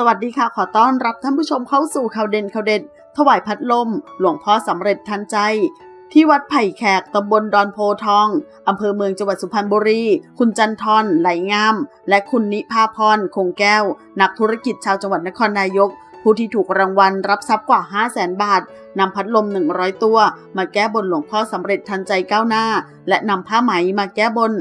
สวัสดีค่ะ ขอต้อนรับท่านผู้ชมเข้าสู่ข่าวเด่นข่าวเด็ดถวายพัดลม หลวงพ่อสำเร็จทันใจ ที่วัดไผ่แขกตำบลดอนโพทองอำเภอเมืองจังหวัดสุพรรณบุรี คุณจันทรไหลงาม และคุณนิพาพรคงแก้ว นักธุรกิจชาวจังหวัดนครนายก ผู้ที่ถูกรางวัลรับทรัพย์กว่า 5 0 0แสนบาทนำพัดลม 100 ตัว มาแก้บนหลวงพ่อสำเร็จทันใจก้าวหน้า และนำผ้าไหมมาแก้บน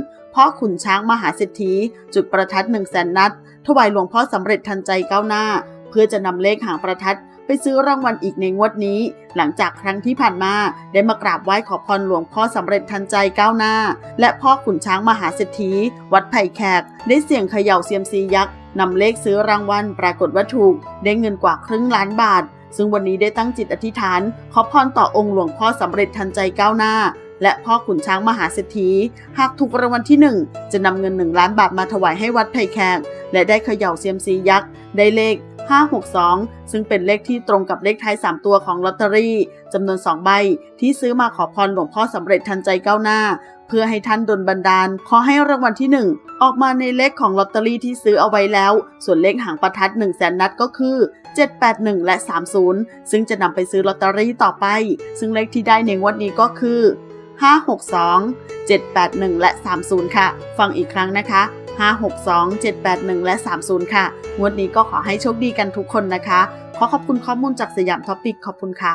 พ่อขุนช้างมหาเศรษฐีจุดประทัด1 0 0 0 0แสนนัด ถวายหลวงพ่อสำเร็จทันใจก้าวหน้า เพื่อจะนำเลขหางประทัดไปซื้อรางวัลอีกในงวดนี้ หลังจากครั้งที่ผ่านมาได้มากราบไหว้ขอพรหลวงพ่อสำเร็จทันใจก้าวหน้า และพ่อขุนช้างมหาเศรษฐีวัดไผ่แขก ได้เสี่ยงเขย่าเซียมซียักษ์นำเลขซื้อรางวัลปรากฏว่าถูก ได้เงินกว่าครึ่งล้านบาท ซึ่งวันนี้ได้ตั้งจิตอธิษฐาน ขอพรต่อองค์หลวงพ่อสำเร็จทันใจก้าวหน้า และพ่อขุนช้างมหาเศรษฐี หากถูกรางวัลที่หนึ่งจะนำเงินหนึ่งล้านบาทมาถวายให้วัดไผ่แขกและได้เขย่าเซียมซียักษ์ได้เลข 562 ซึ่งเป็นเลขที่ตรงกับเลขท้าย 3 ตัวของลอตเตอรี่จำนวน 2 ใบ ที่ซื้อมาขอพรหลวงพ่อสำเร็จทันใจก้าวหน้า เพื่อให้ท่านดลบันดาล ขอให้รางวัลที่ 1 ออกมาในเลขของลอตเตอรี่ที่ซื้อเอาไว้แล้ว ส่วนเลขหางประทัด1 0 0 0 0แสนนัดก็คือ781 และ 30 ซึ่งจะนำไปซื้อลอตเตอรี่ต่อไป ซึ่งเลขที่ได้ในงวดนี้ก็คือ 562 781 และ 30 ค่ะ ฟังอีกครั้งนะคะ 562 781 และ 30 ค่ะ งวดนี้ก็ขอให้โชคดีกันทุกคนนะคะ ขอขอบคุณข้อมูลจากสยามท็อปิกขอบคุณค่ะ